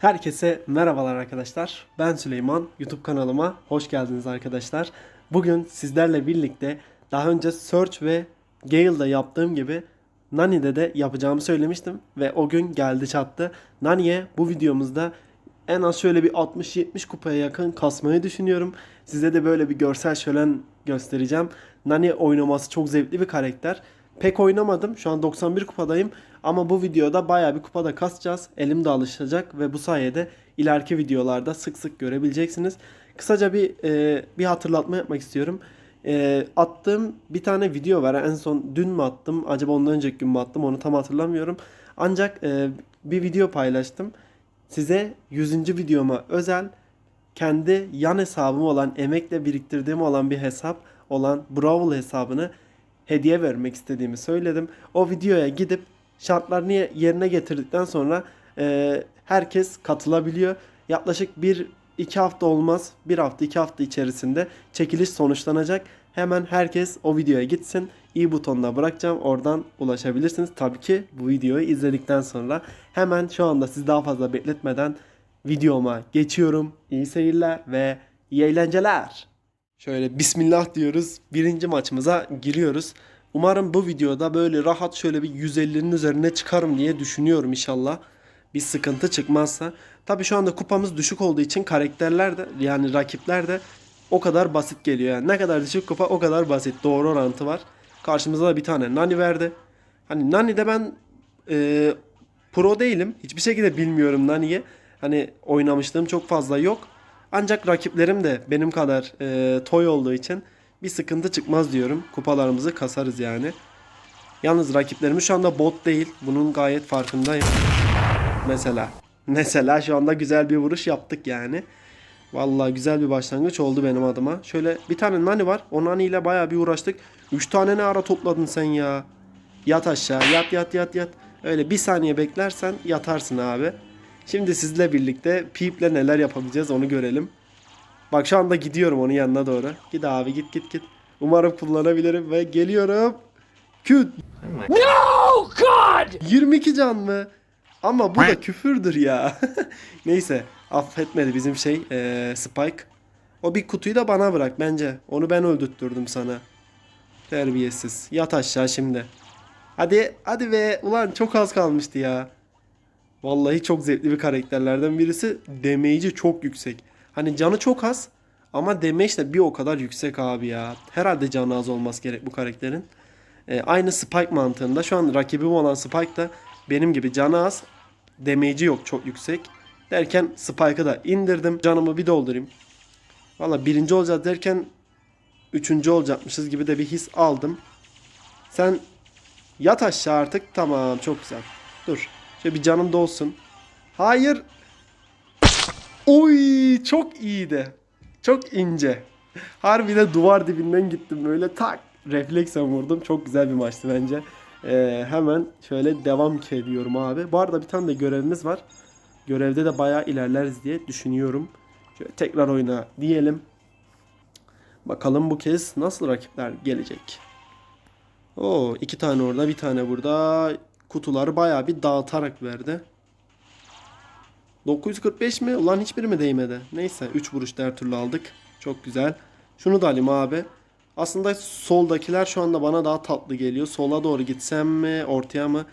Herkese merhabalar arkadaşlar. Ben Süleyman. YouTube kanalıma hoş geldiniz arkadaşlar. Bugün sizlerle birlikte daha önce Search ve Gale'da yaptığım gibi Nani'de de yapacağımı söylemiştim ve o gün geldi çattı. Nani'ye bu videomuzda en az şöyle bir 60-70 kupaya yakın kasmayı düşünüyorum. Size de böyle bir görsel şölen göstereceğim. Nani oynaması çok zevkli bir karakter. Pek oynamadım. Şu an 91 kupadayım. Ama bu videoda baya bir kupada kasacağız. Elim de alışacak ve bu sayede ileriki videolarda sık sık görebileceksiniz. Kısaca bir e, bir hatırlatma yapmak istiyorum. E, attığım bir tane video var. En son dün mü attım? Acaba ondan önceki gün mü attım? Onu tam hatırlamıyorum. Ancak e, bir video paylaştım. Size 100. videoma özel kendi yan hesabım olan emekle biriktirdiğim olan bir hesap olan Brawl hesabını hediye vermek istediğimi söyledim. O videoya gidip şartlarını yerine getirdikten sonra e, herkes katılabiliyor. Yaklaşık bir iki hafta olmaz. Bir hafta iki hafta içerisinde çekiliş sonuçlanacak. Hemen herkes o videoya gitsin. i butonuna bırakacağım. Oradan ulaşabilirsiniz. Tabii ki bu videoyu izledikten sonra hemen şu anda sizi daha fazla bekletmeden videoma geçiyorum. İyi seyirler ve iyi eğlenceler. Şöyle bismillah diyoruz. Birinci maçımıza giriyoruz. Umarım bu videoda böyle rahat şöyle bir 150'nin üzerine çıkarım diye düşünüyorum inşallah. Bir sıkıntı çıkmazsa. Tabii şu anda kupamız düşük olduğu için karakterler de yani rakipler de o kadar basit geliyor. Yani ne kadar düşük kupa o kadar basit. Doğru orantı var. Karşımıza da bir tane Nani verdi. Hani Nani'de ben e, pro değilim. Hiçbir şekilde bilmiyorum Nani'yi. Hani oynamışlığım çok fazla yok. Ancak rakiplerim de benim kadar e, toy olduğu için bir sıkıntı çıkmaz diyorum. Kupalarımızı kasarız yani. Yalnız rakiplerimiz şu anda bot değil. Bunun gayet farkındayım. Mesela. Mesela şu anda güzel bir vuruş yaptık yani. Vallahi güzel bir başlangıç oldu benim adıma. Şöyle bir tane nani var. O nani ile bayağı bir uğraştık. 3 tane ne ara topladın sen ya? Yat aşağı. Yat yat yat yat. Öyle bir saniye beklersen yatarsın abi. Şimdi sizle birlikte Peep'le neler yapabileceğiz onu görelim. Bak şu anda gidiyorum onun yanına doğru. Git abi git git git. Umarım kullanabilirim ve geliyorum. Küt. No, God! 22 can mı? Ama bu da küfürdür ya. Neyse affetmedi bizim şey eee, Spike. O bir kutuyu da bana bırak bence. Onu ben öldürttürdüm sana. Terbiyesiz. Yat aşağı şimdi. Hadi hadi be. Ulan çok az kalmıştı ya. Vallahi çok zevkli bir karakterlerden birisi. Damage'i çok yüksek. Hani canı çok az ama damage de bir o kadar yüksek abi ya. Herhalde canı az olması gerek bu karakterin. Ee, aynı Spike mantığında. Şu an rakibim olan Spike da benim gibi canı az. Damage'i yok çok yüksek. Derken Spike'ı da indirdim. Canımı bir doldurayım. Valla birinci olacağız derken üçüncü olacakmışız gibi de bir his aldım. Sen yat aşağı artık. Tamam çok güzel. Dur. Şöyle bir canım dolsun. Hayır. Oy çok iyiydi. Çok ince. Harbiden duvar dibinden gittim böyle tak refleksen vurdum. Çok güzel bir maçtı bence. Ee, hemen şöyle devam ediyorum abi. Bu arada bir tane de görevimiz var. Görevde de bayağı ilerleriz diye düşünüyorum. Şöyle tekrar oyna diyelim. Bakalım bu kez nasıl rakipler gelecek. Oo iki tane orada bir tane burada. Kutuları bayağı bir dağıtarak verdi. 945 mi? Ulan hiçbiri mi değmedi? Neyse 3 vuruşta her türlü aldık. Çok güzel. Şunu da alayım abi. Aslında soldakiler şu anda bana daha tatlı geliyor. Sola doğru gitsem mi? Ortaya mı?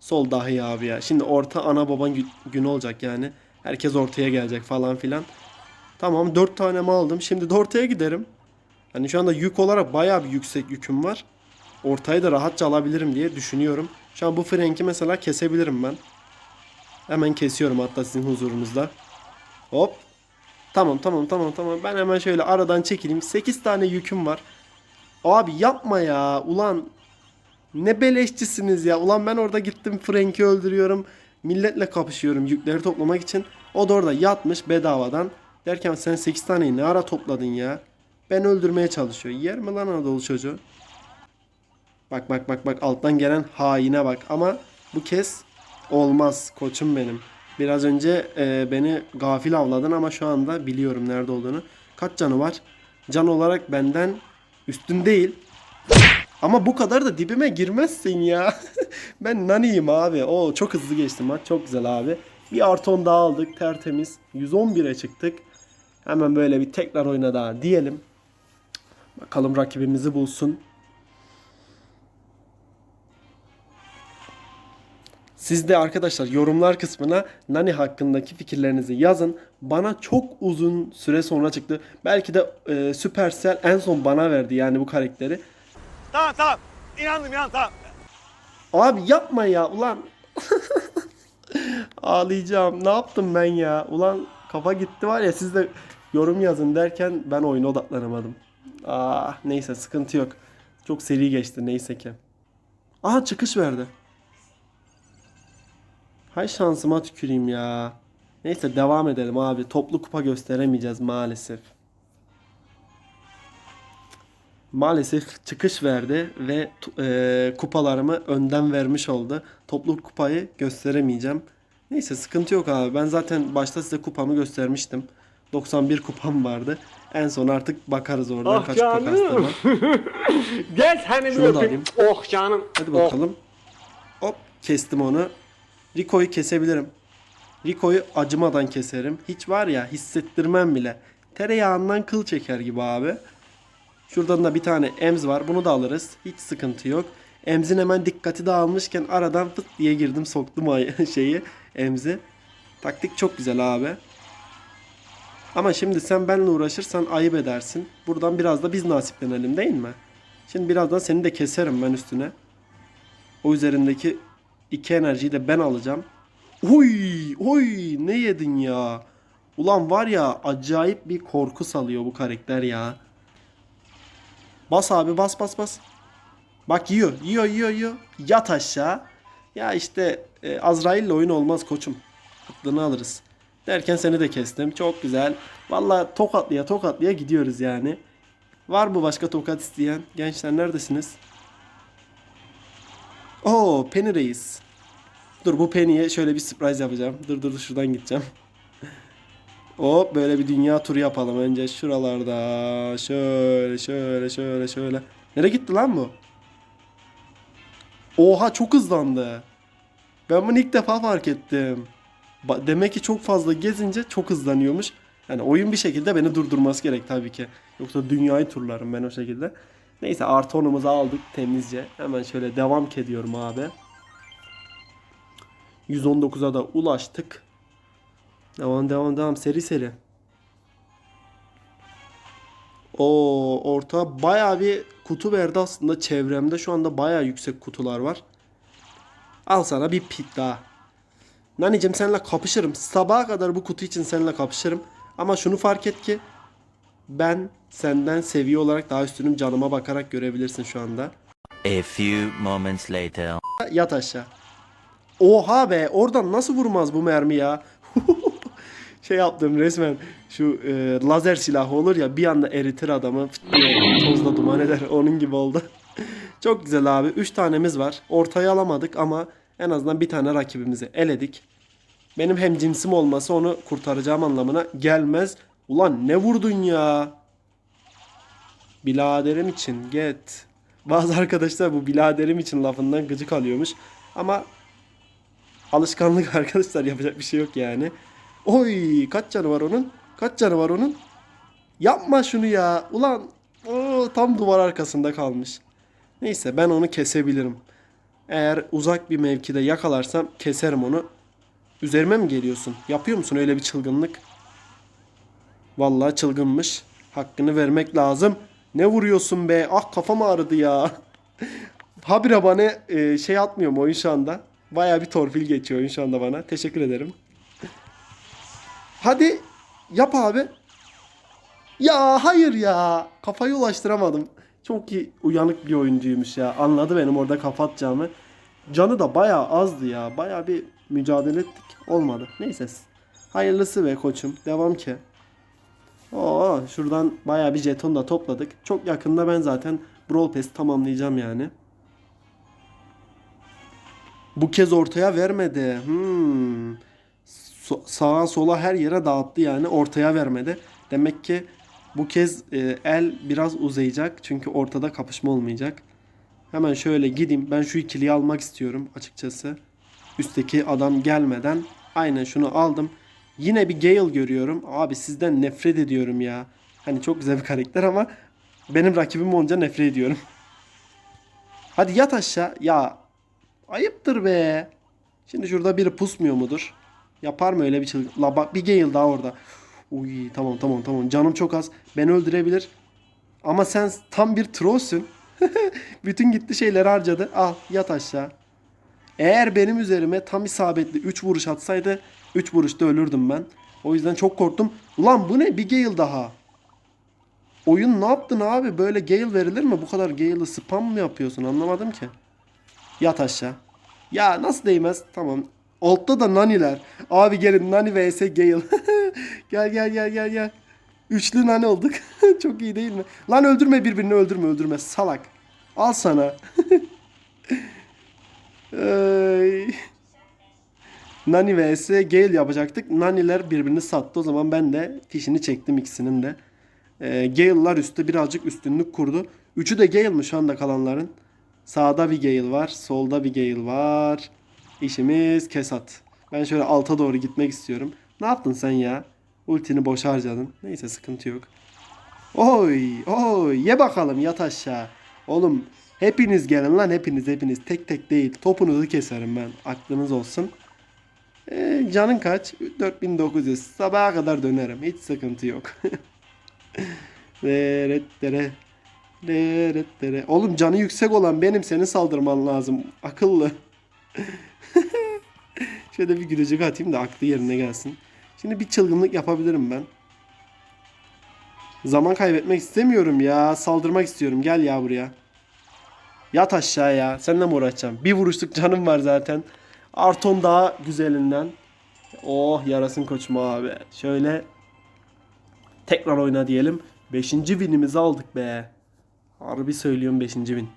Sol daha iyi abi ya. Şimdi orta ana baban gü- günü olacak yani. Herkes ortaya gelecek falan filan. Tamam 4 tane mi aldım? Şimdi de ortaya giderim. Hani şu anda yük olarak bayağı bir yüksek yüküm var. Ortayı da rahatça alabilirim diye düşünüyorum. Şu an bu Frank'i mesela kesebilirim ben. Hemen kesiyorum hatta sizin huzurunuzda. Hop. Tamam tamam tamam tamam. Ben hemen şöyle aradan çekileyim. 8 tane yüküm var. Abi yapma ya. Ulan ne beleşçisiniz ya. Ulan ben orada gittim Frank'i öldürüyorum. Milletle kapışıyorum yükleri toplamak için. O da orada yatmış bedavadan. Derken sen 8 taneyi ne ara topladın ya? Ben öldürmeye çalışıyor. Yer mi lan Anadolu çocuğu? Bak bak bak bak alttan gelen haine bak. Ama bu kez olmaz koçum benim. Biraz önce e, beni gafil avladın ama şu anda biliyorum nerede olduğunu. Kaç canı var? Can olarak benden üstün değil. Ama bu kadar da dibime girmezsin ya. ben naniyim abi. O çok hızlı geçti maç. Çok güzel abi. Bir artı 10 daha aldık tertemiz. 111'e çıktık. Hemen böyle bir tekrar oyna daha diyelim. Bakalım rakibimizi bulsun. Siz de arkadaşlar yorumlar kısmına Nani hakkındaki fikirlerinizi yazın. Bana çok uzun süre sonra çıktı. Belki de e, Supercell en son bana verdi yani bu karakteri. Tamam tamam. İnandım inandım tamam. Abi yapma ya ulan. Ağlayacağım. Ne yaptım ben ya? Ulan kafa gitti var ya siz de yorum yazın derken ben oyuna odaklanamadım. Ah neyse sıkıntı yok. Çok seri geçti neyse ki. Aha çıkış verdi. Hay şansıma tüküreyim ya. Neyse devam edelim abi. Toplu kupa gösteremeyeceğiz maalesef. Maalesef çıkış verdi ve e, kupalarımı önden vermiş oldu. Toplu kupayı gösteremeyeceğim. Neyse sıkıntı yok abi. Ben zaten başta size kupamı göstermiştim. 91 kupam vardı. En son artık bakarız oradan Ah kaç kupa kastığıma. Gel seni bir öpeyim. Oh canım. Hadi Oh. bakalım. Hop kestim onu. Rico'yu kesebilirim. Rico'yu acımadan keserim. Hiç var ya hissettirmem bile. Tereyağından kıl çeker gibi abi. Şuradan da bir tane Ems var. Bunu da alırız. Hiç sıkıntı yok. Ems'in hemen dikkati dağılmışken aradan fıt diye girdim soktum şeyi Ems'i. Taktik çok güzel abi. Ama şimdi sen benimle uğraşırsan ayıp edersin. Buradan biraz da biz nasiplenelim değil mi? Şimdi birazdan seni de keserim ben üstüne. O üzerindeki iki enerjiyi de ben alacağım. Oy, oy ne yedin ya? Ulan var ya acayip bir korku salıyor bu karakter ya. Bas abi bas bas bas. Bak yiyor yiyor yiyor yiyor. Yat aşağı. Ya işte e, Azrail'le oyun olmaz koçum. Aklını alırız. Derken seni de kestim. Çok güzel. Valla tokatlıya tokatlıya gidiyoruz yani. Var mı başka tokat isteyen? Gençler neredesiniz? Oo Penny Reis. Dur bu Penny'e şöyle bir surprise yapacağım. Dur dur şuradan gideceğim. Hop böyle bir dünya turu yapalım önce şuralarda. Şöyle şöyle şöyle şöyle. Nereye gitti lan bu? Oha çok hızlandı. Ben bunu ilk defa fark ettim. Demek ki çok fazla gezince çok hızlanıyormuş. Yani oyun bir şekilde beni durdurması gerek tabii ki. Yoksa dünyayı turlarım ben o şekilde. Neyse artı onumuzu aldık temizce. Hemen şöyle devam ediyorum abi. 119'a da ulaştık. Devam devam devam seri seri. O orta baya bir kutu verdi aslında çevremde şu anda baya yüksek kutular var. Al sana bir pit daha. Nanicim seninle kapışırım. Sabaha kadar bu kutu için seninle kapışırım. Ama şunu fark et ki ben senden seviye olarak daha üstünüm canıma bakarak görebilirsin şu anda. A few moments later. Yat aşağı. Oha be oradan nasıl vurmaz bu mermi ya? şey yaptım resmen şu e, lazer silahı olur ya bir anda eritir adamı tozla duman eder onun gibi oldu. Çok güzel abi 3 tanemiz var ortaya alamadık ama en azından bir tane rakibimizi eledik. Benim hem cinsim olması onu kurtaracağım anlamına gelmez. Ulan ne vurdun ya? Biladerim için get. Bazı arkadaşlar bu biladerim için lafından gıcık alıyormuş. Ama alışkanlık arkadaşlar yapacak bir şey yok yani. Oy kaç canı var onun? Kaç canı var onun? Yapma şunu ya. Ulan oo, tam duvar arkasında kalmış. Neyse ben onu kesebilirim. Eğer uzak bir mevkide yakalarsam keserim onu. Üzerime mi geliyorsun? Yapıyor musun öyle bir çılgınlık? Vallahi çılgınmış. Hakkını vermek lazım. Ne vuruyorsun be? Ah kafam ağrıdı ya. Habire bana e, şey atmıyor mu oyun şu anda? Baya bir torpil geçiyor şu anda bana. Teşekkür ederim. Hadi yap abi. Ya hayır ya. Kafayı ulaştıramadım. Çok iyi uyanık bir oyuncuymuş ya. Anladı benim orada kafa atacağımı. Canı da baya azdı ya. Baya bir mücadele ettik. Olmadı. Neyse. Hayırlısı be koçum. Devam ki. Oo, şuradan bayağı bir jeton da topladık. Çok yakında ben zaten Brawl Pass tamamlayacağım yani. Bu kez ortaya vermedi. Hmm. So- sağa sola her yere dağıttı yani ortaya vermedi. Demek ki bu kez e, el biraz uzayacak çünkü ortada kapışma olmayacak. Hemen şöyle gideyim. Ben şu ikiliyi almak istiyorum açıkçası. Üstteki adam gelmeden Aynen şunu aldım. Yine bir Gale görüyorum. Abi sizden nefret ediyorum ya. Hani çok güzel bir karakter ama benim rakibim olunca nefret ediyorum. Hadi yat aşağı. Ya ayıptır be. Şimdi şurada biri pusmuyor mudur? Yapar mı öyle bir çılgın? La bak bir Gale daha orada. Uy tamam tamam tamam. Canım çok az. Beni öldürebilir. Ama sen tam bir trollsün. Bütün gitti şeyleri harcadı. Al yat aşağı. Eğer benim üzerime tam isabetli 3 vuruş atsaydı 3 vuruşta ölürdüm ben. O yüzden çok korktum. Ulan bu ne? Bir Gale daha. Oyun ne yaptın abi? Böyle Gale verilir mi? Bu kadar Gale'ı spam mı yapıyorsun? Anlamadım ki. Yat aşağı. Ya nasıl değmez? Tamam. Altta da Naniler. Abi gelin Nani vs Gale. gel gel gel gel gel. Üçlü Nani olduk. Çok iyi değil mi? Lan öldürme birbirini öldürme öldürme. Salak. Al sana. Nani vs Gale yapacaktık. Naniler birbirini sattı. O zaman ben de fişini çektim ikisinin de. Ee, Gale'lar üstte birazcık üstünlük kurdu. Üçü de Gale mi şu anda kalanların? Sağda bir Gale var. Solda bir Gale var. İşimiz kesat. Ben şöyle alta doğru gitmek istiyorum. Ne yaptın sen ya? Ultini boş harcadın. Neyse sıkıntı yok. Oy oy ye bakalım yat aşağı. Oğlum hepiniz gelin lan hepiniz hepiniz. Tek tek değil. Topunuzu keserim ben. Aklınız olsun. Ee, canın kaç? 4900. Sabaha kadar dönerim. Hiç sıkıntı yok. Dere dere. Oğlum canı yüksek olan benim seni saldırman lazım. Akıllı. Şöyle bir gülücük atayım da aklı yerine gelsin. Şimdi bir çılgınlık yapabilirim ben. Zaman kaybetmek istemiyorum ya. Saldırmak istiyorum. Gel ya buraya. Yat aşağıya. Seninle mi uğraşacağım? Bir vuruşluk canım var zaten. Arton daha güzelinden. Oh yarasın koçum abi. Şöyle tekrar oyna diyelim. Beşinci winimizi aldık be. Harbi söylüyorum beşinci win.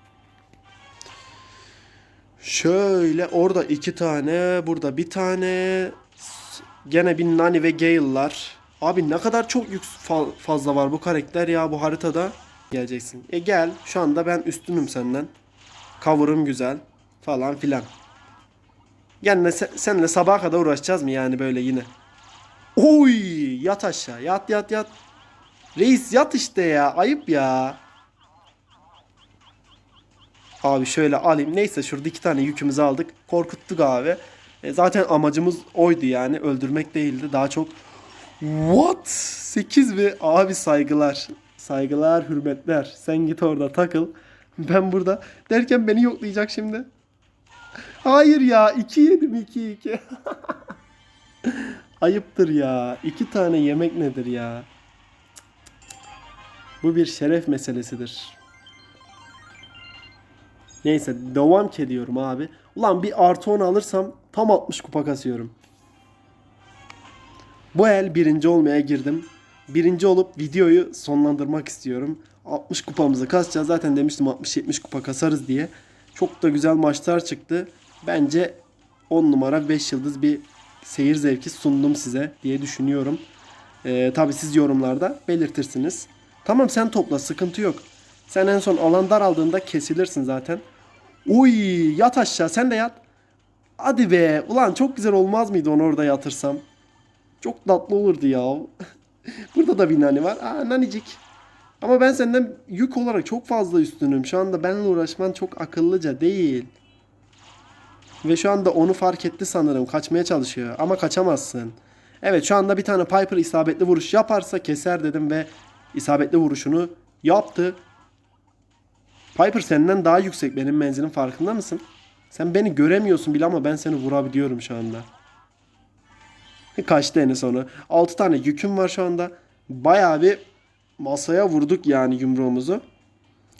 Şöyle orada iki tane, burada bir tane. Gene bir Nani ve Gale'lar. Abi ne kadar çok yük fa- fazla var bu karakter ya bu haritada. Geleceksin. E gel. Şu anda ben üstünüm senden. Cover'ım güzel. Falan filan. Yani sen, seninle sabaha kadar uğraşacağız mı yani böyle yine? Oy! Yat aşağı. Yat yat yat. Reis yat işte ya. Ayıp ya. Abi şöyle alayım. Neyse şurada iki tane yükümüzü aldık. Korkuttuk abi. E, zaten amacımız oydu yani. Öldürmek değildi. Daha çok What? 8 mi? Abi saygılar. Saygılar, hürmetler. Sen git orada takıl. Ben burada derken beni yoklayacak şimdi. Hayır ya. 2 yedim 2 2. Ayıptır ya. İki tane yemek nedir ya? Bu bir şeref meselesidir. Neyse devam ki ediyorum abi. Ulan bir artı 10 alırsam tam 60 kupa kasıyorum. Bu el birinci olmaya girdim. Birinci olup videoyu sonlandırmak istiyorum. 60 kupamızı kasacağız. Zaten demiştim 60-70 kupa kasarız diye. Çok da güzel maçlar çıktı. Bence 10 numara 5 yıldız bir seyir zevki sundum size diye düşünüyorum. Ee, Tabi siz yorumlarda belirtirsiniz. Tamam sen topla sıkıntı yok. Sen en son alan daraldığında kesilirsin zaten. Uy yat aşağı sen de yat. Hadi be ulan çok güzel olmaz mıydı onu orada yatırsam? Çok tatlı olurdu ya. Burada da bir nani var. Aa nanicik. Ama ben senden yük olarak çok fazla üstünüm. Şu anda benimle uğraşman çok akıllıca değil. Ve şu anda onu fark etti sanırım. Kaçmaya çalışıyor. Ama kaçamazsın. Evet şu anda bir tane Piper isabetli vuruş yaparsa keser dedim ve isabetli vuruşunu yaptı. Piper senden daha yüksek benim menzilim farkında mısın? Sen beni göremiyorsun bile ama ben seni vurabiliyorum şu anda. Kaçtı en sonu. 6 tane yüküm var şu anda. Bayağı bir masaya vurduk yani yumruğumuzu.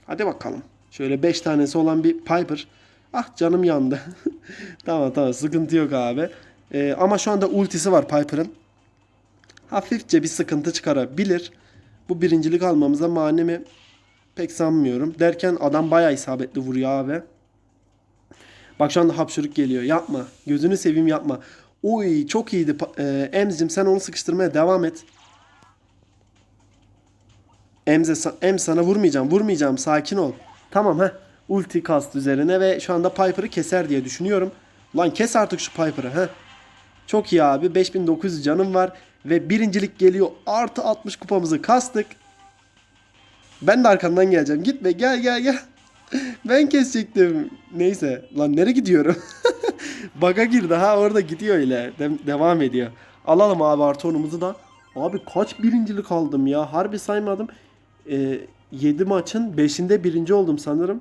Hadi bakalım. Şöyle 5 tanesi olan bir Piper. Ah canım yandı. tamam tamam sıkıntı yok abi. Ee, ama şu anda ultisi var Piper'ın. Hafifçe bir sıkıntı çıkarabilir. Bu birincilik almamıza mani mi? Pek sanmıyorum. Derken adam bayağı isabetli vuruyor abi. Bak şu anda hapşırık geliyor. Yapma. Gözünü seveyim yapma. Uy çok iyiydi. Ee, Emz'cim sen onu sıkıştırmaya devam et. Emze, Em sana vurmayacağım. Vurmayacağım. Sakin ol. Tamam ha. Ulti kast üzerine ve şu anda Piper'ı keser diye düşünüyorum. Lan kes artık şu Piper'ı ha. Çok iyi abi. 5900 canım var. Ve birincilik geliyor. Artı 60 kupamızı kastık. Ben de arkandan geleceğim. Gitme gel gel gel. Ben kesecektim. Neyse. Lan nereye gidiyorum? Baga girdi ha orada gidiyor öyle. De- devam ediyor. Alalım abi artı da. Abi kaç birincilik aldım ya. Harbi saymadım. Ee, 7 maçın 5'inde birinci oldum sanırım.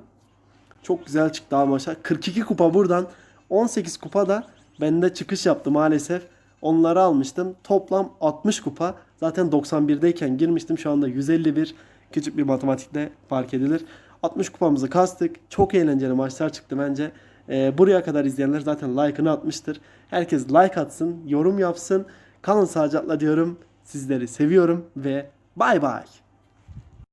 Çok güzel çıktı abi maçlar. 42 kupa buradan. 18 kupa da bende çıkış yaptı maalesef. Onları almıştım. Toplam 60 kupa. Zaten 91'deyken girmiştim. Şu anda 151. Küçük bir matematikte fark edilir. 60 kupamızı kastık. Çok eğlenceli maçlar çıktı bence. Ee, buraya kadar izleyenler zaten like'ını atmıştır. Herkes like atsın, yorum yapsın. Kalın sağlıcakla diyorum. Sizleri seviyorum ve bay bay.